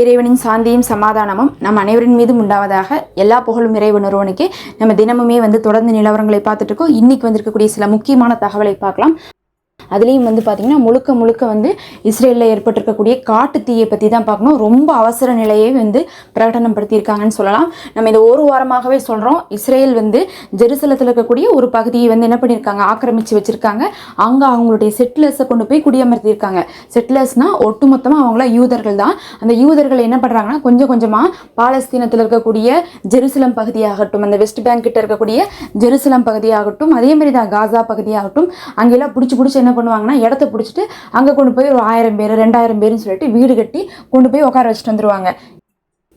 இறைவனின் சாந்தியும் சமாதானமும் நம் அனைவரின் மீதும் உண்டாவதாக எல்லா புகழும் இறைவன் ஒருவனுக்கு நம்ம தினமுமே வந்து தொடர்ந்து நிலவரங்களை பார்த்துட்டு இருக்கோம். இன்னைக்கு வந்திருக்கக்கூடிய சில முக்கியமான தகவலை பார்க்கலாம். அதுலேயும் வந்து பார்த்திங்கன்னா முழுக்க முழுக்க வந்து இஸ்ரேலில் ஏற்பட்டிருக்கக்கூடிய காட்டு தீயை பற்றி தான் பார்க்கணும். ரொம்ப அவசர நிலையை வந்து பிரகடனம் படுத்தியிருக்காங்கன்னு சொல்லலாம். நம்ம இந்த ஒரு வாரமாகவே சொல்கிறோம் இஸ்ரேல் வந்து ஜெருசலத்தில் இருக்கக்கூடிய ஒரு பகுதியை வந்து என்ன பண்ணியிருக்காங்க? ஆக்கிரமித்து வச்சுருக்காங்க. அங்கே அவங்களுடைய செட்டிலர்ஸை கொண்டு போய் குடியமர்த்தியிருக்காங்க. செட்டிலர்ஸ்னால் ஒட்டுமொத்தமாக அவங்கள யூதர்கள் தான். அந்த யூதர்கள் என்ன பண்ணுறாங்கன்னா கொஞ்சம் கொஞ்சமாக பாலஸ்தீனத்தில் இருக்கக்கூடிய ஜெருசலம் பகுதியாகட்டும் அந்த வெஸ்ட் பேங்க் கிட்ட இருக்கக்கூடிய ஜெருசலம் பகுதியாகட்டும் அதே மாதிரி தான் காசா பகுதியாகட்டும் அங்கெல்லாம் பிடிச்சி பிடிச்சி என்ன பண்ணுவாங்கன்னா இடத்த பிடிச்சிட்டு அங்கே கொண்டு போய் ஒரு ஆயிரம் பேர் ரெண்டாயிரம் பேர்னு சொல்லிட்டு வீடு கட்டி கொண்டு போய் உட்கார வச்சுட்டு வந்துருவாங்க.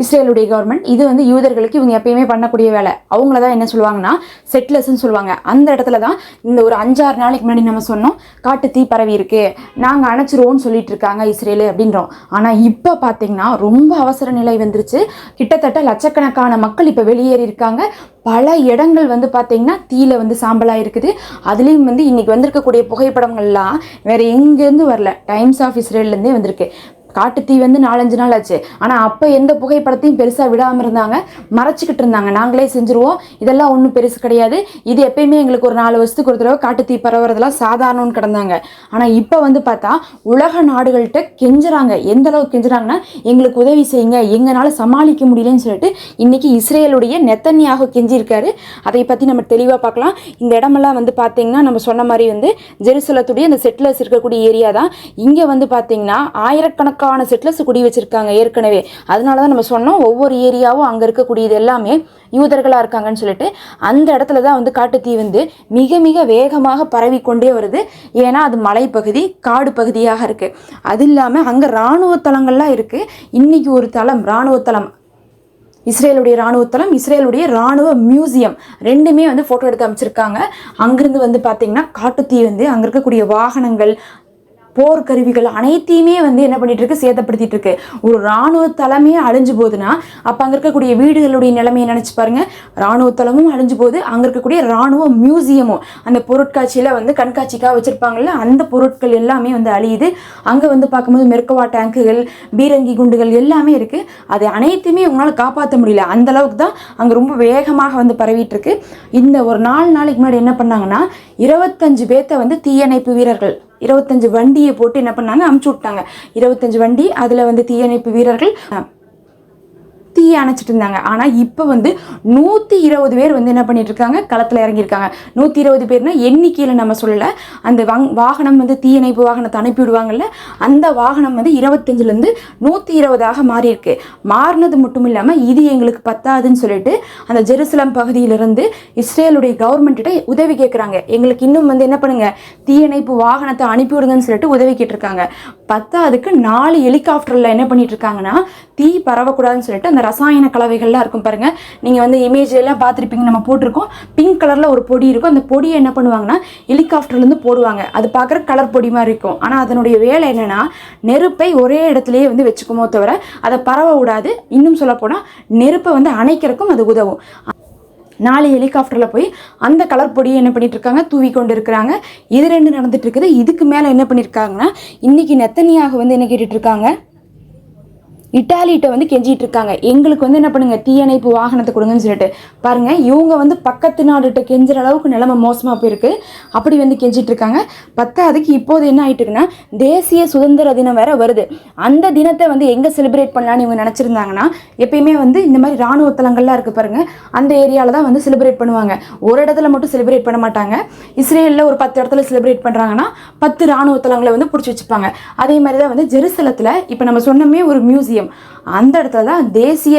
இஸ்ரேலுடைய கவர்மெண்ட் இது வந்து யூதர்களுக்கு இவங்க எப்பயுமே பண்ணக்கூடிய வேலை. அவங்கள தான் என்ன சொல்லுவாங்கன்னா செட்லர்ஸ்னு சொல்லுவாங்க. அந்த இடத்துல தான் இந்த ஒரு அஞ்சாறு நாளைக்கு முன்னாடி நம்ம சொன்னோம் காட்டு தீ பரவி இருக்கு நாங்கள் அணைச்சிருவோம்னு சொல்லிட்டு இருக்காங்க இஸ்ரேலு அப்படின்றோம். ஆனால் இப்போ பார்த்தீங்கன்னா ரொம்ப அவசர நிலை வந்துருச்சு. கிட்டத்தட்ட லட்சக்கணக்கான மக்கள் இப்போ வெளியேறி இருக்காங்க. பல இடங்கள் வந்து பார்த்தீங்கன்னா தீயில வந்து சாம்பலாக இருக்குது. அதுலேயும் வந்து இன்னைக்கு வந்திருக்கக்கூடிய புகைப்படங்கள்லாம் வேற எங்கேருந்து வரல. டைம்ஸ் ஆஃப் இஸ்ரேல்லேருந்தே வந்திருக்கு. காட்டுத்தீ வந்து நாலஞ்சு நாள் ஆச்சு ஆனால் அப்போ எந்த புகைப்படத்தையும் பெருசாக விடாமல் இருந்தாங்க. மறைச்சிக்கிட்டு இருந்தாங்க. நாங்களே செஞ்சுருவோம். இதெல்லாம் ஒன்றும் பெருசு கிடையாது. இது எப்பயுமே எங்களுக்கு ஒரு நாலு வருஷத்துக்கு ஒரு தடவை காட்டுத்தீ பரவுறதெல்லாம் சாதாரணம்னு கிடந்தாங்க. ஆனால் இப்போ வந்து பார்த்தா உலக நாடுகள்கிட்ட கெஞ்சுறாங்க. எந்த அளவுக்கு கெஞ்சுறாங்கன்னா எங்களுக்கு உதவி செய்யுங்க. எங்களால் சமாளிக்க முடியலன்னு சொல்லிட்டு இன்னைக்கு இஸ்ரேலுடைய நெத்தன்யாக கெஞ்சிருக்காரு அதை பற்றி நம்ம தெளிவாக பார்க்கலாம். இந்த இடமெல்லாம் வந்து பார்த்தீங்கன்னா நம்ம சொன்ன மாதிரி வந்து ஜெருசலத்துடைய அந்த செட்டிலர்ஸ் இருக்கக்கூடிய ஏரியா தான். இங்கே வந்து பார்த்தீங்கன்னா ஆயிரக்கணக்கான செட்டிலர்ஸ் குடி வச்சிருக்காங்க ஏற்கனவே. அதனால தான் நம்ம சொன்னோம் ஒவ்வொரு ஏரியாவும் அங்கே இருக்கக்கூடியது எல்லாமே யூதர்களாக இருக்காங்கன்னு சொல்லிட்டு அந்த இடத்துல தான் வந்து காட்டுத்தீ வந்து மிக மிக வேகமாக பரவிக்கொண்டே வருது. ஏன்னா அது மலைப்பகுதி காடு பகுதியாக இருக்குது அது இல்லாமல் அங்கே இராணுவ தளங்கள்லாம் இருக்குது இன்னைக்கு ஒரு தளம் இராணுவ தளம். இஸ்ரேலுடைய இராணுவ தளம் இஸ்ரேலுடைய இராணுவ மியூசியம். ரெண்டுமே வந்து ஃபோட்டோ எடுத்து அமைச்சிருக்காங்க. அங்கேருந்து வந்து பார்த்தீங்கன்னா காட்டுத்தீ வந்து அங்கே இருக்கக்கூடிய வாகனங்கள் போர்க்கருவிகள் அனைத்தையுமே வந்து என்ன பண்ணிட்டு இருக்கு சேதப்படுத்திட்டு இருக்கு ஒரு ராணுவ தலைமையே அழிஞ்சு போகுதுன்னா அப்போ அங்கே இருக்கக்கூடிய வீடுகளுடைய நிலைமையை நினச்சி பாருங்க. ராணுவ தளமும் அழிஞ்சு போகுது. அங்கே இருக்கக்கூடிய ராணுவ மியூசியமும் அந்த பொருட்காட்சியில் வந்து கண்காட்சிக்காக வச்சிருப்பாங்கல்ல அந்த பொருட்கள் எல்லாமே வந்து அழியுது. அங்கே வந்து பார்க்கும்போது மெர்கவா டேங்குகள் பீரங்கி குண்டுகள் எல்லாமே இருக்கு. அது அனைத்துமே உங்களால் காப்பாற்ற முடியல. அந்த அளவுக்கு தான் அங்கே ரொம்ப வேகமாக வந்து பரவிட்டு இருக்கு இந்த ஒரு நாலு நாளைக்கு முன்னாடி என்ன பண்ணாங்கன்னா இருபத்தஞ்சு பேர்த்த வந்து தீயணைப்பு வீரர்கள் இருபத்தஞ்சு வண்டியை போட்டு என்ன பண்ணாங்க? அமுச்சு விட்டாங்க. இருபத்தஞ்சு வண்டி அதில் வந்து தீயணைப்பு வீரர்கள் தீயை அணைச்சிட்டு இருந்தாங்க. ஆனால் இப்போ வந்து நூற்றி இருபது பேர் வந்து என்ன பண்ணிட்டு இருக்காங்க? களத்தில் இறங்கியிருக்காங்க. நூற்றி இருபது பேர்னா எண்ணிக்கையில் நம்ம சொல்லலை. அந்த வங் வாகனம் வந்து தீயணைப்பு வாகனத்தை அனுப்பி விடுவாங்கல்ல அந்த வாகனம் வந்து இருபத்தஞ்சிலேருந்து நூற்றி இருபதாக மாறியிருக்கு. மாறினது மட்டும் இல்லாமல் இது எங்களுக்கு பத்தாதுன்னு சொல்லிட்டு அந்த ஜெருசலம் பகுதியிலிருந்து இஸ்ரேலுடைய கவர்மெண்ட்டிட்ட உதவி கேட்குறாங்க எங்களுக்கு இன்னும் வந்து என்ன பண்ணுங்கள் தீயணைப்பு வாகனத்தை அனுப்பி விடுங்கன்னு சொல்லிட்டு உதவி கேட்டிருக்காங்க. பத்தாவதுக்கு நாலு ஹெலிகாப்டரில் என்ன பண்ணிட்டு இருக்காங்கன்னா தீ பரவக்கூடாதுன்னு சொல்லிட்டு அந்த ரசாயன கலவைகள்லாம் இருக்கும் பாருங்க. நீங்கள் வந்து இமேஜ் எல்லாம் பார்த்துருப்பீங்க நம்ம போட்டிருக்கோம். பிங்க் கலரில் ஒரு பொடி இருக்கும். அந்த பொடியை என்ன பண்ணுவாங்கன்னா ஹெலிகாப்டர்லேருந்து போடுவாங்க. அது பார்க்குற கலர் பொடி மாதிரி இருக்கும். ஆனால் அதனுடைய வேலை என்னன்னா நெருப்பை ஒரே இடத்துலையே வந்து வச்சுக்குமோ தவிர அதை பரவ விடாது. இன்னும் சொல்லப்போனால் நெருப்பை வந்து அணைக்கிறக்கும் அது உதவும். நாலு ஹெலிகாப்டரில் போய் அந்த கலர் பொடியை என்ன பண்ணிட்டு இருக்காங்க தூவி கொண்டு இருக்கிறாங்க இது ரெண்டு நடந்துட்டு இருக்குது இதுக்கு மேலே என்ன பண்ணியிருக்காங்கன்னா இன்னைக்கு நெத்தனியாக வந்து என்ன கேட்டுட்டு இருக்காங்க இட்டாலிகிட்ட வந்து கெஞ்சிட்டு இருக்காங்க எங்களுக்கு வந்து என்ன பண்ணுங்க தீயணைப்பு வாகனத்தை கொடுங்கன்னு சொல்லிட்டு. பாருங்க இவங்க வந்து பக்கத்து நாடுகிட்ட கெஞ்சுற அளவுக்கு நிலைமை மோசமாக போயிருக்கு. அப்படி வந்து கெஞ்சிட்டு இருக்காங்க பத்தாவதுக்கு இப்போது என்ன ஆயிட்டு இருக்குன்னா தேசிய சுதந்திர தினம் வேற வருது. அந்த தினத்தை வந்து எங்கே செலிப்ரேட் பண்ணலான்னு இவங்க நினச்சிருந்தாங்கன்னா எப்பயுமே வந்து இந்த மாதிரி ராணுவ தலங்கள்லாம் இருக்கு பாருங்க. அந்த ஏரியாவில் தான் வந்து செலிப்ரேட் பண்ணுவாங்க. ஒரு இடத்துல மட்டும் செலிப்ரேட் பண்ண மாட்டாங்க. இஸ்ரேலில் ஒரு பத்து இடத்துல செலிப்ரேட் பண்ணுறாங்கன்னா பத்து ராணுவ தலங்களை வந்து பிடிச்சி வச்சுப்பாங்க. அதே மாதிரி தான் வந்து ஜெருசலத்தில் இப்போ நம்ம சொன்னமே ஒரு மியூசியம் அந்த இடத்துல தான் தேசிய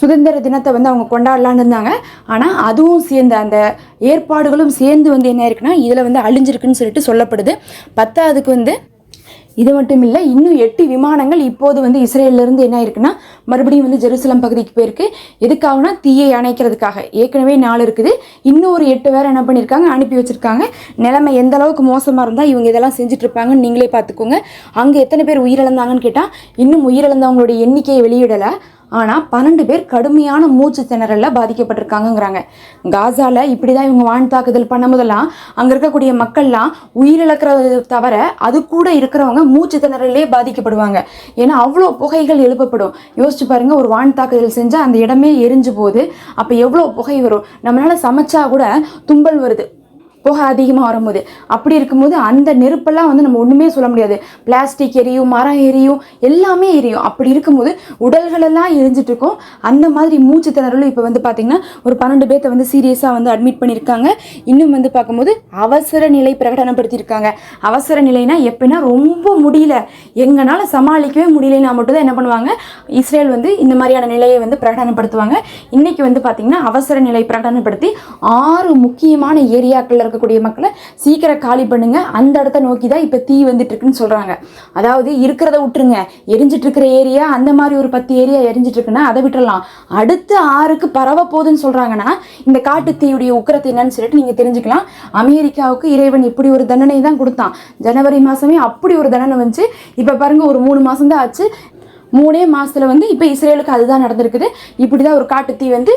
சுதந்திர தினத்தை வந்து அவங்க கொண்டாடலான்னு இருந்தாங்க. ஆனால் அதுவும் சேர்ந்து அந்த ஏற்பாடுகளும் சேர்ந்து வந்து என்ன இருக்குன்னா இதில் வந்து அழிஞ்சிருக்குன்னு சொல்லிட்டு சொல்லப்படுது. பத்தாவதுக்கு வந்து இது மட்டும் இல்லை இன்னும் எட்டு விமானங்கள் இப்போது வந்து இஸ்ரேலிருந்து என்ன இருக்குன்னா மறுபடியும் வந்து ஜெருசலம் பகுதிக்கு போயிருக்கு. எதுக்காகனா தீயை அணைக்கிறதுக்காக. ஏற்கனவே நாலு இருக்குது. இன்னும் ஒரு எட்டு பேர் என்ன பண்ணியிருக்காங்க அனுப்பி வச்சிருக்காங்க. நிலைமை எந்த அளவுக்கு மோசமாக இருந்தால் இவங்க இதெல்லாம் செஞ்சுட்டு இருப்பாங்கன்னு நீங்களே பார்த்துக்கோங்க. அங்கே எத்தனை பேர் உயிரிழந்தாங்கன்னு கேட்டால் இன்னும் உயிரிழந்தவங்களுடைய எண்ணிக்கையை வெளியிடலை. ஆனால் பன்னெண்டு பேர் கடுமையான மூச்சு திணறலில் பாதிக்கப்பட்டிருக்காங்கங்கிறாங்க. காசால இப்படி தான் இவங்க வான் தாக்குதல் பண்ணும்போதெல்லாம் அங்கே இருக்கக்கூடிய மக்கள்லாம் உயிரிழக்கிறது தவிர அது கூட இருக்கிறவங்க மூச்சு திணறலே பாதிக்கப்படுவாங்க. ஏன்னா அவ்வளோ புகைகள் எழுப்பப்படும். யோசிச்சு பாருங்க ஒரு வான் தாக்குதல் செஞ்சால் அந்த இடமே எரிஞ்சு போகுது. அப்போ எவ்வளோ புகை வரும்? நம்மளால சமைச்சா கூட தும்பல் வருது. புகை அதிகமாக வரும்போது. அப்படி இருக்கும்போது அந்த நெருப்பெல்லாம் வந்து நம்ம ஒன்றுமே சொல்ல முடியாது. பிளாஸ்டிக் எரியும் மரம் எரியும் எல்லாமே எரியும். அப்படி இருக்கும்போது உடல்களெல்லாம் எரிஞ்சிட்டு இருக்கும் அந்த மாதிரி மூச்சு திணறலும் இப்போ வந்து பார்த்திங்கன்னா ஒரு பன்னெண்டு பேர்த்த வந்து சீரியஸாக வந்து அட்மிட் பண்ணியிருக்காங்க. இன்னும் வந்து பார்க்கும்போது அவசர நிலை பிரகடனப்படுத்தியிருக்காங்க. அவசர நிலைனா எப்படின்னா ரொம்ப முடியல. எங்களால் சமாளிக்கவே முடியலன்னா மட்டும்தான் என்ன பண்ணுவாங்க? இஸ்ரேல் வந்து இந்த மாதிரியான நிலையை வந்து பிரகடனப்படுத்துவாங்க. இன்னைக்கு வந்து பார்த்திங்கன்னா அவசர நிலை பிரகடனப்படுத்தி ஆறு முக்கியமான ஏரியாக்களில் இருக்கக்கூடிய மக்களை சீக்கிரம் காலி பண்ணுங்க. அந்த இடத்த நோக்கி தான் இப்போ தீ வந்துட்டு இருக்குன்னு சொல்கிறாங்க அதாவது இருக்கிறத விட்டுருங்க. எரிஞ்சிட்டு இருக்கிற ஏரியா அந்த மாதிரி ஒரு பத்து ஏரியா எரிஞ்சிட்டு இருக்குன்னா அதை விட்டுறலாம். அடுத்து ஆறுக்கு பரவ போகுதுன்னு சொல்கிறாங்கன்னா இந்த காட்டு தீயுடைய உக்கரத்தை என்னன்னு சொல்லிட்டு நீங்கள் தெரிஞ்சுக்கலாம். அமெரிக்காவுக்கு இறைவன் இப்படி ஒரு தண்டனை தான் கொடுத்தான். ஜனவரி மாதமே அப்படி ஒரு தண்டனை வந்துச்சு. இப்போ பாருங்க ஒரு மூணு மாதம் தான் ஆச்சு. மூணே மாசத்துல வந்து இப்போ இஸ்ரேலுக்கு அதுதான் நடந்திருக்குது. இப்படி தான் ஒரு காட்டுத்தீ வந்து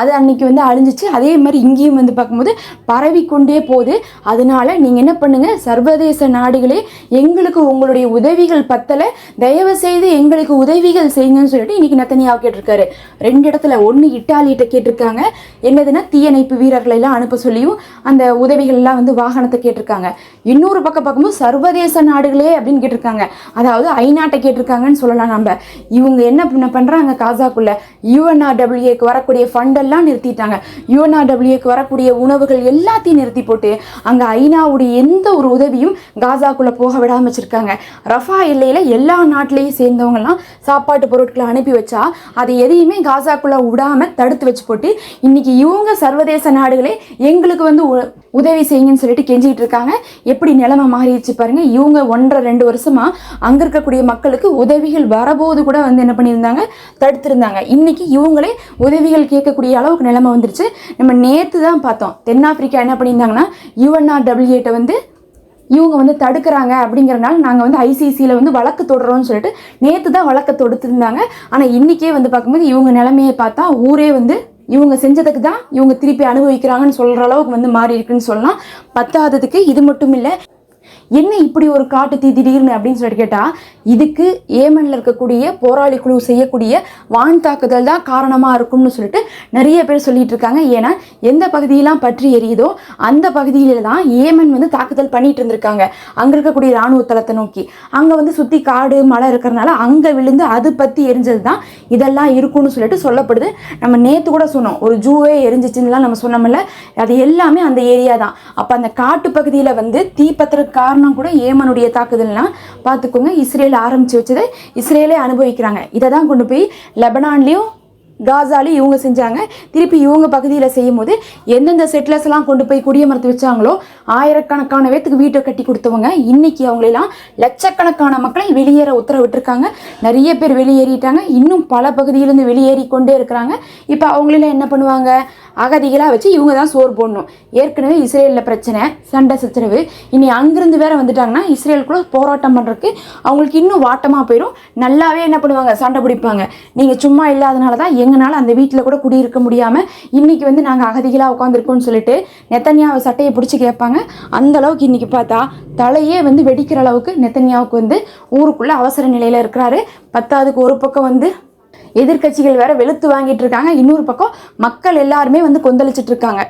அது அன்னைக்கு வந்து அழிஞ்சிச்சு. அதே மாதிரி இங்கேயும் வந்து பார்க்கும்போது பரவி கொண்டே போகுது. அதனால நீங்கள் என்ன பண்ணுங்கள் சர்வதேச நாடுகளே எங்களுக்கு உங்களுடைய உதவிகள் பத்தலை. தயவு செய்து எங்களுக்கு உதவிகள் செய்யுங்கன்னு சொல்லிட்டு இன்றைக்கி நத்தனியாக கேட்டிருக்காரு. ரெண்டு இடத்துல ஒன்று இட்டாலிகிட்ட கேட்டிருக்காங்க. என்னதுன்னா தீயணைப்பு வீரர்களை எல்லாம் அனுப்ப சொல்லியும் அந்த உதவிகள்லாம் வந்து வாகனத்தை கேட்டிருக்காங்க. இன்னொரு பக்கம் பார்க்கும்போது சர்வதேச நாடுகளே அப்படின்னு கேட்டிருக்காங்க. அதாவது ஐநாட்டை கேட்டிருக்காங்கன்னு சொல்லலாம் நம்ம. இவங்க என்ன பண்ண பண்ணுறாங்க காசாக்குள்ளே யூஎன்ஆர்டபிள்யூக்கு வரக்கூடிய ஃபண்டெல்லாம் நிறுத்திட்டாங்க. யூஎன்ஆர்டபிள்யூக்கு வரக்கூடிய உணவுகள் எல்லாத்தையும் நிறுத்தி போட்டு அங்க ஐநாவுடைய எந்த ஒரு உதவியும் காசாக்குள்ளே போக விடாம வச்சிருக்காங்க. ரஃபா எல்லையில் எல்லா நாட்டிலையும் சேர்ந்தவங்கலாம் சாப்பாட்டு பொருட்களை அனுப்பி வச்சா அதை எதையுமே காசாக்குள்ளே விடாம தடுத்து வச்சு போட்டு இன்னைக்கு இவங்க சர்வதேச நாடுகளே எங்களுக்கு வந்து உ- உதவி செய்யுங்கன்னு சொல்லிட்டு கெஞ்சிட்டு இருக்காங்க. எப்படி நிலைமை மாறிடுச்சு பாருங்க. இவங்க ஒன்றரை ரெண்டு வருஷமா அங்க இருக்கக்கூடிய மக்களுக்கு உதவிகள் வரபோது கூட வந்து என்ன பண்ணியிருந்தாங்க? தடுத்திருந்தாங்க. இன்னைக்கு இவங்களே உதவிகள் கேட்கக்கூடிய அளவுக்கு நிலைமை வந்துருச்சு. நம்ம நேற்று தான் பார்த்தோம். தென்னாப்பிரிக்கா என்ன பண்ணியிருந்தாங்கன்னா யூஎன்ஆர்டபிள்யூட்ட வந்து இவங்க வந்து தடுக்கிறாங்க அப்படிங்கறனால நாங்கள் வந்து ஐசிசியில் வந்து வழக்கு தொடுறோம்னு சொல்லிட்டு நேற்று தான் வழக்கு தொடுத்திருந்தாங்க. ஆனால் இன்றைக்கே வந்து பார்க்கும்போது இவங்க நிலைமையை பார்த்தா ஊரே வந்து இவங்க செஞ்சதுக்கு தான் இவங்க திருப்பி அனுபவிக்கிறாங்கன்னு சொல்கிற அளவுக்கு வந்து மாறி இருக்குன்னு சொல்லலாம். பத்தாததுக்கு இது மட்டும் இல்லை என்ன இப்படி ஒரு காட்டு தீ திடீர்னு அப்படின்னு சொல்லிட்டு கேட்டால் இதுக்கு ஏமனில் இருக்கக்கூடிய போராளி குழு செய்யக்கூடிய வான் தாக்குதல் தான் காரணமாக இருக்கும்னு சொல்லிட்டு நிறைய பேர் சொல்லிட்டு இருக்காங்க. ஏன்னா எந்த பகுதியெல்லாம் பற்றி எரியுதோ அந்த பகுதியில தான் ஏமன் வந்து தாக்குதல் பண்ணிட்டு இருந்திருக்காங்க. அங்கே இருக்கக்கூடிய இராணுவ தளத்தை நோக்கி. அங்கே வந்து சுற்றி காடு மழை இருக்கிறனால அங்கே விழுந்து அது பற்றி எரிஞ்சது தான் இதெல்லாம் இருக்கும்னு சொல்லிட்டு சொல்லப்படுது. நம்ம நேற்று கூட சொன்னோம். ஒரு ஜூவே எரிஞ்சிச்சுன்னுலாம் நம்ம சொன்னோம்ல. அது எல்லாமே அந்த ஏரியா தான். அப்போ அந்த காட்டு பகுதியில் வந்து தீ காரணம் கூட ஏமனுடைய தாக்குதல்னா பார்த்துக்கோங்க இஸ்ரேல் ஆரம்பித்து வச்சதை இஸ்ரேலே அனுபவிக்கிறாங்க. இதை தான் கொண்டு போய் லெபனான்லேயும் காசாலி இவங்க செஞ்சாங்க. திருப்பி இவங்க பகுதியில் செய்யும் போது எந்தெந்த செட்டிலர்ஸ்லாம் கொண்டு போய் குடியமர்த்து வச்சாங்களோ ஆயிரக்கணக்கான பேத்துக்கு வீட்டை கட்டி கொடுத்தவங்க இன்னைக்கு அவங்களெல்லாம் லட்சக்கணக்கான மக்களை வெளியேற உத்தரவிட்டிருக்காங்க. நிறைய பேர் வெளியேறிட்டாங்க. இன்னும் பல பகுதியிலேருந்து வெளியேறி கொண்டே இருக்கிறாங்க. இப்போ அவங்களெல்லாம் என்ன பண்ணுவாங்க? அகதிகளாக வச்சு இவங்க தான் சோறு போடணும். ஏற்கனவே இஸ்ரேலில் பிரச்சனை சண்டை சச்சரவு. இனி அங்கேருந்து வேற வந்துட்டாங்கன்னா இஸ்ரேலுக்குள்ள போராட்டம் பண்ணுறதுக்கு அவங்களுக்கு இன்னும் வாட்டமாக போயிடும் நல்லாவே என்ன பண்ணுவாங்க? சண்டை பிடிப்பாங்க. நீங்கள் சும்மா இல்லாதனால தான் எங்களால் அந்த வீட்டில் கூட குடியிருக்க முடியாமல் இன்றைக்கி வந்து நாங்கள் அகதிகளாக உட்காந்துருக்கோம்னு சொல்லிட்டு நெத்தன்யாவை சட்டையை பிடிச்சி கேட்பாங்க. அந்த அளவுக்கு பார்த்தா தலையே வந்து வெடிக்கிற அளவுக்கு நெத்தனியாவுக்கு வந்து ஊருக்குள்ளே அவசர நிலையில் இருக்கிறாரு. பத்தாவதுக்கு ஒரு பக்கம் வந்து எதிர்க்கட்சிகள் வேற வெளுத்து வாங்கிட்டு இருக்காங்க. இன்னொரு பக்கம் மக்கள் எல்லாருமே வந்து கொந்தளிச்சிட்டு இருக்காங்க.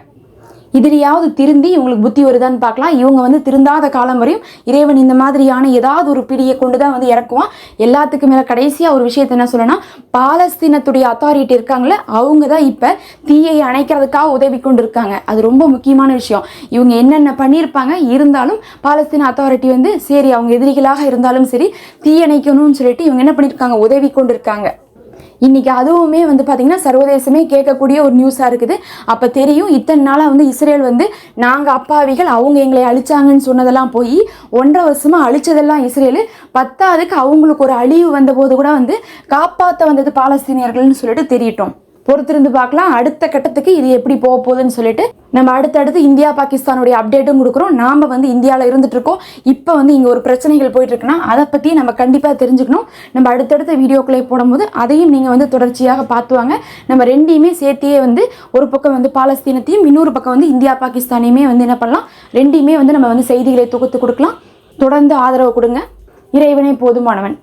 இதுலையாவது திருந்தி இவங்களுக்கு புத்தி வருதான்னு பார்க்கலாம். இவங்க வந்து திருந்தாத காலம் வரையும் இறைவன் இந்த மாதிரியான ஏதாவது ஒரு பிடியை கொண்டு தான் வந்து இறக்குவான். எல்லாத்துக்கும் மேலே கடைசியாக ஒரு விஷயத்தை என்ன சொல்லணும்னா பாலஸ்தீனத்துடைய அத்தாரிட்டி இருக்காங்களே அவங்க தான் இப்போ தீயை அணைக்கிறதுக்காக உதவி கொண்டு இருக்காங்க அது ரொம்ப முக்கியமான விஷயம். இவங்க என்னென்ன பண்ணியிருப்பாங்க? இருந்தாலும் பாலஸ்தீன அத்தாரிட்டி வந்து சரி அவங்க எதிரிகளாக இருந்தாலும் சரி தீயணைக்கணும்னு சொல்லிட்டு இவங்க என்ன பண்ணியிருக்காங்க? உதவி கொண்டு இன்னைக்கு அதுவுமே வந்து பார்த்தீங்கன்னா சர்வதேசமே கேட்கக்கூடிய ஒரு நியூஸாக இருக்குது. அப்போ தெரியும் இத்தனை நாளாக வந்து இஸ்ரேல் வந்து நாங்கள் அப்பாவிகள் அவங்க எங்களை அழிச்சாங்கன்னு சொன்னதெல்லாம் போய் ஒன்றரை வருஷமாக அழிச்சதெல்லாம் இஸ்ரேல். பத்தாவதுக்கு அவங்களுக்கு ஒரு அழிவு வந்தபோது கூட வந்து காப்பாற்ற வந்தது பாலஸ்தீனியர்கள்னு சொல்லிட்டு தெரியட்டோம். பொறுத்திருந்து பார்க்கலாம். அடுத்த கட்டத்துக்கு இது எப்படி போக போகுதுன்னு சொல்லிட்டு நம்ம அடுத்தடுத்து இந்தியா பாகிஸ்தானுடைய அப்டேட்டும் கொடுக்குறோம். நாம வந்து இந்தியாவில் இருந்துட்டு இருக்கோம். இப்போ வந்து இங்கே ஒரு பிரச்சனைகள் போயிட்டு இருக்குன்னா அதை பற்றி நம்ம கண்டிப்பாக தெரிஞ்சுக்கணும். நம்ம அடுத்தடுத்த வீடியோக்களை போடும்போது அதையும் நீங்கள் வந்து தொடர்ச்சியாக பார்த்துவாங்க நம்ம ரெண்டையுமே சேர்த்தியே வந்து ஒரு பக்கம் வந்து பாலஸ்தீனத்தையும் இன்னொரு பக்கம் வந்து இந்தியா பாகிஸ்தானையுமே வந்து என்ன பண்ணலாம்? ரெண்டையுமே வந்து நம்ம வந்து செய்திகளை தொகுத்து கொடுக்கலாம். தொடர்ந்து ஆதரவு கொடுங்க. இறைவனே போதுமானவன்.